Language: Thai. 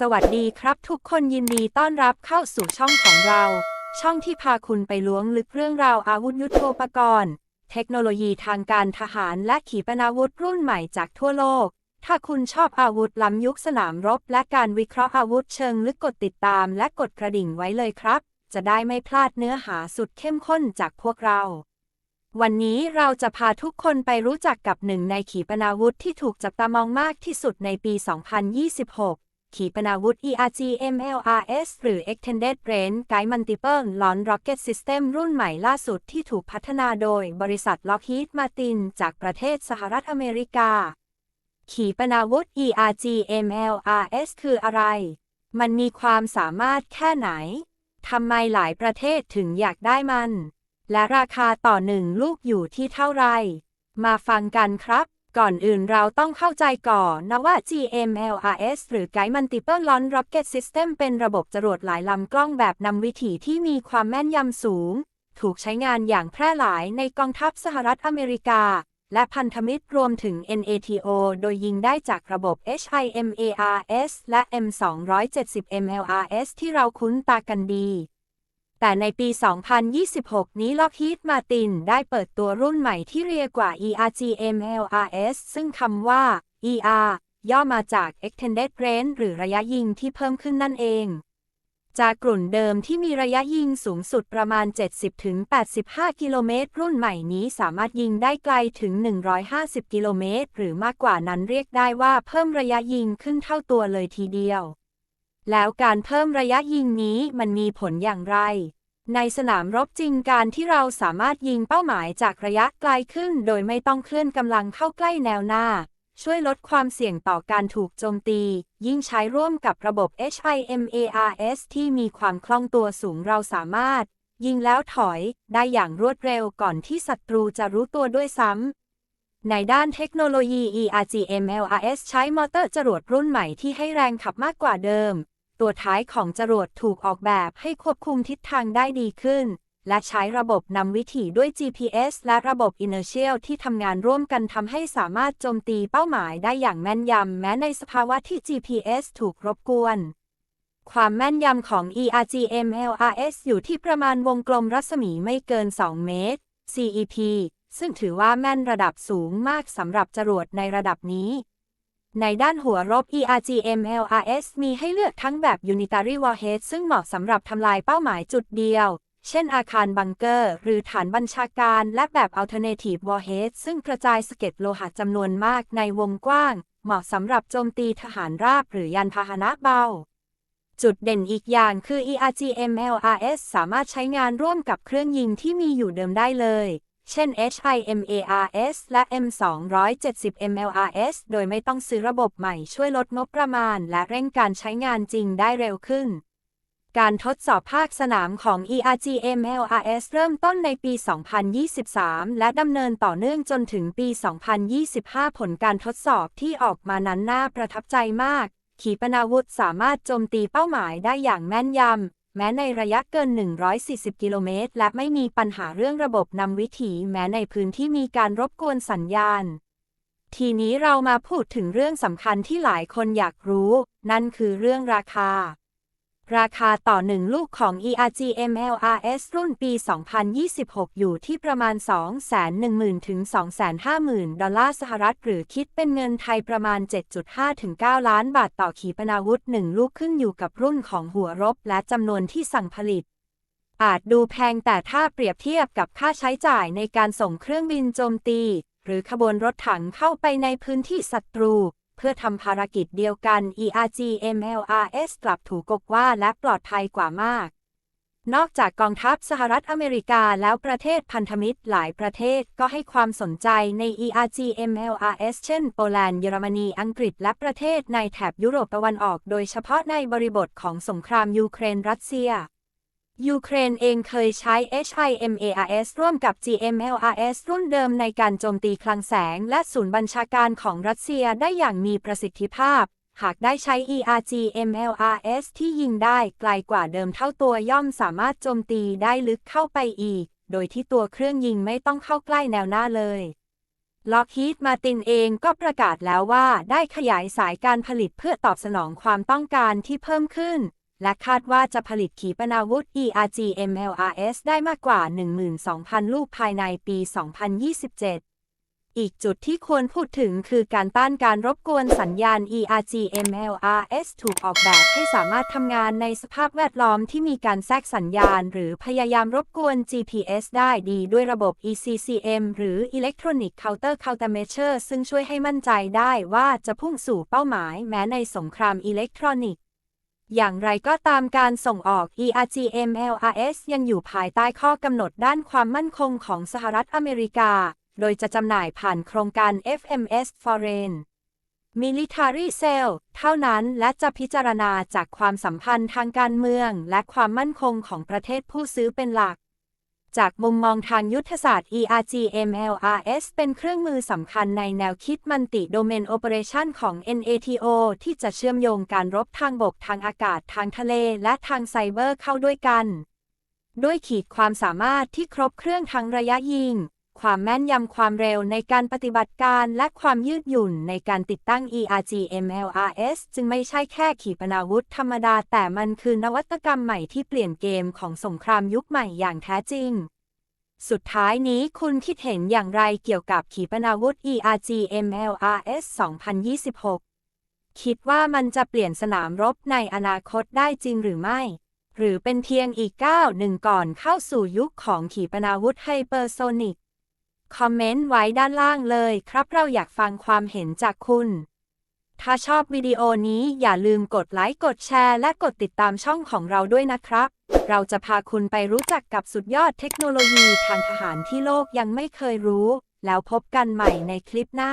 สวัสดีครับทุกคนยินดีต้อนรับเข้าสู่ช่องของเรา ช่องที่พาคุณไปล้วงลึกเรื่องราวอาวุธยุทโธปกรณ์ เทคโนโลยีทางการทหารและขีปนาวุธรุ่นใหม่จากทั่วโลก ถ้าคุณชอบอาวุธล้ำยุคสนามรบ และการวิเคราะห์อาวุธเชิงลึกกดติดตามและกดกระดิ่งไว้เลยครับ จะได้ไม่พลาดเนื้อหาสุดเข้มข้นจากพวกเรา วันนี้เราจะพาทุกคนไปรู้จักกับหนึ่งในขีปนาวุธที่ถูกจับตามองมากที่สุดในปี 2026 ขีปนาวุธ ERG MLRS หรือ Extended Range Guided Multiple Launch Rocket System รุ่นใหม่ล่าสุดที่ถูกพัฒนาโดยบริษัท Lockheed Martin จากประเทศสหรัฐอเมริกา ขีปนาวุธ ERG MLRS คืออะไร มันมีความสามารถแค่ไหน ทำไมหลายประเทศถึงอยากได้มัน และราคาต่อหนึ่งลูกอยู่ที่เท่าไร มาฟังกันครับ ก่อนอื่นเราต้องเข้าใจก่อนนะว่า GMLRS หรือ Guide Multiple Launch Rocket System เป็นระบบจรวดหลายลำกล้องแบบนำวิถีที่มีความแม่นยำสูง ถูกใช้งานอย่างแพร่หลายในกองทัพสหรัฐอเมริกา และพันธมิตรรวมถึง NATO โดยยิงได้จากระบบ HIMARS และ M270 MLRS ที่เราคุ้นตากันดี แต่ในปี 2026 นี้ Lockheed Martin ได้เปิดตัวรุ่นใหม่ที่เรียกว่า ERGMLRS ซึ่งคำว่า ER ย่อมาจาก Extended Range หรือระยะยิงที่เพิ่มขึ้นนั่นเอง จากกลุ่นเดิมที่มีระยะยิงสูงสุดประมาณ 70-85 กิโลเมตร รุ่นใหม่นี้สามารถยิงได้ไกลถึง 150 กิโลเมตร หรือมากกว่านั้นเรียกได้ว่าเพิ่มระยะยิงขึ้นเท่าตัวเลยทีเดียว แล้วการเพิ่มระยะยิงนี้มันมีผลอย่างไร ในสนามรบจริงการที่เราสามารถยิงเป้าหมายจากระยะไกลขึ้น โดยไม่ต้องเคลื่อนกำลังเข้าใกล้แนวหน้า ช่วยลดความเสี่ยงต่อการถูกโจมตี ยิ่งใช้ร่วมกับระบบ HIMARS ที่มีความคล่องตัวสูงเราสามารถ ยิงแล้วถอยได้อย่างรวดเร็วก่อนที่ศัตรูจะรู้ตัวด้วยซ้ำในด้านเทคโนโลยี ERGMLRS ใช้มอเตอร์จรวดรุ่นใหม่ที่ให้แรงขับมากกว่าเดิม ตัวท้ายของจรวดถูกออกแบบให้ควบคุมทิศทางได้ดีขึ้น และใช้ระบบนำวิถีด้วย GPS และระบบ Inertial ที่ทำงานร่วมกันทำให้สามารถโจมตีเป้าหมายได้อย่างแม่นยำ แม้ในสภาวะที่ GPS ถูกรบกวน ความแม่นยำของ ERGMLRS อยู่ที่ประมาณวงกลมรัศมีไม่เกิน 2 เมตร CEP ซึ่งถือว่าแม่นระดับสูงมากสำหรับจรวดในระดับนี้ ในด้านหัวรบ ERGMLRS มีให้เลือกทั้งแบบ Unitary Warhead ซึ่งเหมาะสำหรับทำลายเป้าหมายจุดเดียว เช่นอาคารบังเกอร์ หรือฐานบัญชาการ และแบบ Alternative Warhead ซึ่งกระจายสะเก็ดโลหะจำนวนมากในวงกว้าง เหมาะสำหรับโจมตีทหารราบหรือยันพาหนะเบา จุดเด่นอีกอย่างคือ ERGMLRS สามารถใช้งานร่วมกับเครื่องยิงที่มีอยู่เดิมได้เลย เช่น HIMARS และ M270 MLRS โดยไม่ต้องซื้อระบบใหม่ช่วยลดงบประมาณ และเร่งการใช้งานจริงได้เร็วขึ้น การทดสอบภาคสนามของ ERGMLRS เริ่มต้นในปี 2023 และดำเนินต่อเนื่องจนถึงปี 2025 ผลการทดสอบที่ออกมานั้นน่าประทับใจมาก ขีปนาวุธสามารถโจมตีเป้าหมายได้อย่างแม่นยำ แม้ในระยะเกิน 140 กิโลเมตร และไม่มีปัญหาเรื่องระบบนำวิถีแม้ในพื้นที่มีการรบกวนสัญญาณ ทีนี้เรามาพูดถึงเรื่องสำคัญที่หลายคนอยากรู้ นั่นคือเรื่องราคา ราคาต่อหนึ่งลูกของ ERGMLRS รุ่นปี 2026 อยู่ที่ประมาณ 210,000 ถึง 250,000 ดอลลาร์สหรัฐ หรือคิดเป็นเงินไทยประมาณ 7.5 ถึง 9 ล้านบาทต่อขีปนาวุธ 1 ลูกขึ้นอยู่กับรุ่นของหัวรบและจำนวนที่สั่งผลิต อาจดูแพงแต่ถ้าเปรียบเทียบกับค่าใช้จ่ายในการส่งเครื่องบินโจมตี หรือขบวนรถถังเข้าไปในพื้นที่ศัตรู เพื่อทำภารกิจเดียวกัน ERGMLRS กลับถูกกว่าและปลอดภัยกว่ามาก นอกจากกองทัพสหรัฐอเมริกาแล้วประเทศพันธมิตรหลายประเทศก็ให้ความสนใจใน ERGMLRS เช่น โปแลนด์ เยอรมนี อังกฤษ และประเทศในแถบยุโรปตะวันออก โดยเฉพาะในบริบทของสงครามยูเครนรัสเซีย ยูเครนเองเคยใช้ HIMARS ร่วมกับ GMLRS รุ่นเดิมในการโจมตีคลังแสง และศูนย์บัญชาการของรัสเซียได้อย่างมีประสิทธิภาพ หากได้ใช้ ERGMLRS ที่ยิงได้ไกลกว่าเดิมเท่าตัวย่อมสามารถโจมตีได้ลึกเข้าไปอีก โดยที่ตัวเครื่องยิงไม่ต้องเข้าใกล้แนวหน้าเลยล็อกฮีดมาตินเองก็ประกาศแล้วว่าได้ขยายสายการผลิตเพื่อตอบสนองความต้องการที่เพิ่มขึ้น และคาดว่าจะผลิตขีปนาวุธ ERG MLRS ได้มากกว่า 12,000 ลูกภายในปี 2027อีกจุดที่ควรพูดถึงคือการต้านการรบกวนสัญญาณ ERG MLRS ถูกออกแบบให้สามารถทำงานในสภาพแวดล้อมที่มีการแทรกสัญญาณ หรือพยายามรบกวน GPS ได้ดีด้วยระบบ ECCM หรือ Electronic Counter Countermeasure ซึ่งช่วยให้มั่นใจได้ว่าจะพุ่งสู่เป้าหมายแม้ในสงครามอิเล็กทรอนิกส์ อย่างไรก็ตามการส่งออก ERG MLRS ยังอยู่ภายใต้ข้อกำหนดด้านความมั่นคงของสหรัฐอเมริกา โดยจะจำหน่ายผ่านโครงการ FMS Foreign Military Sale เท่านั้นและจะพิจารณาจากความสัมพันธ์ทางการเมือง และความมั่นคงของประเทศผู้ซื้อเป็นหลัก จากมุมมองทางยุทธศาสตร์ ERG MLRS เป็นเครื่องมือสำคัญในแนวคิดมันติโดเมนโอเปอเรชันของ NATO ที่จะเชื่อมโยงการรบทางบกทางอากาศทางทะเลและทางไซเบอร์เข้าด้วยกัน ด้วยขีดความสามารถที่ครบเครื่องทั้งระยะยิง ความแม่นยำความเร็วในการปฏิบัติการ และความยืดหยุ่นในการติดตั้ง ERG MLRS จึงไม่ใช่แค่ขีปนาวุธธรรมดา แต่มันคือนวัตกรรมใหม่ที่เปลี่ยนเกมของสงครามยุคใหม่อย่างแท้จริง สุดท้ายนี้คุณคิดเห็นอย่างไรเกี่ยวกับขีปนาวุธ ERG MLRS 2026 คิดว่ามันจะเปลี่ยนสนามรบในอนาคตได้จริงหรือไม่หรือเป็นเพียงอีกก้าวหนึ่งก่อนเข้าสู่ยุคของขีปนาวุธไฮเปอร์โซนิก คอมเมนต์ไว้ด้านล่างเลยครับเราอยากฟังความเห็นจากคุณ ถ้าชอบวิดีโอนี้อย่าลืมกดไลค์กดแชร์และกดติดตามช่องของเราด้วยนะครับ เราจะพาคุณไปรู้จักกับสุดยอดเทคโนโลยีทางทหารที่โลกยังไม่เคยรู้ แล้วพบกันใหม่ในคลิปหน้า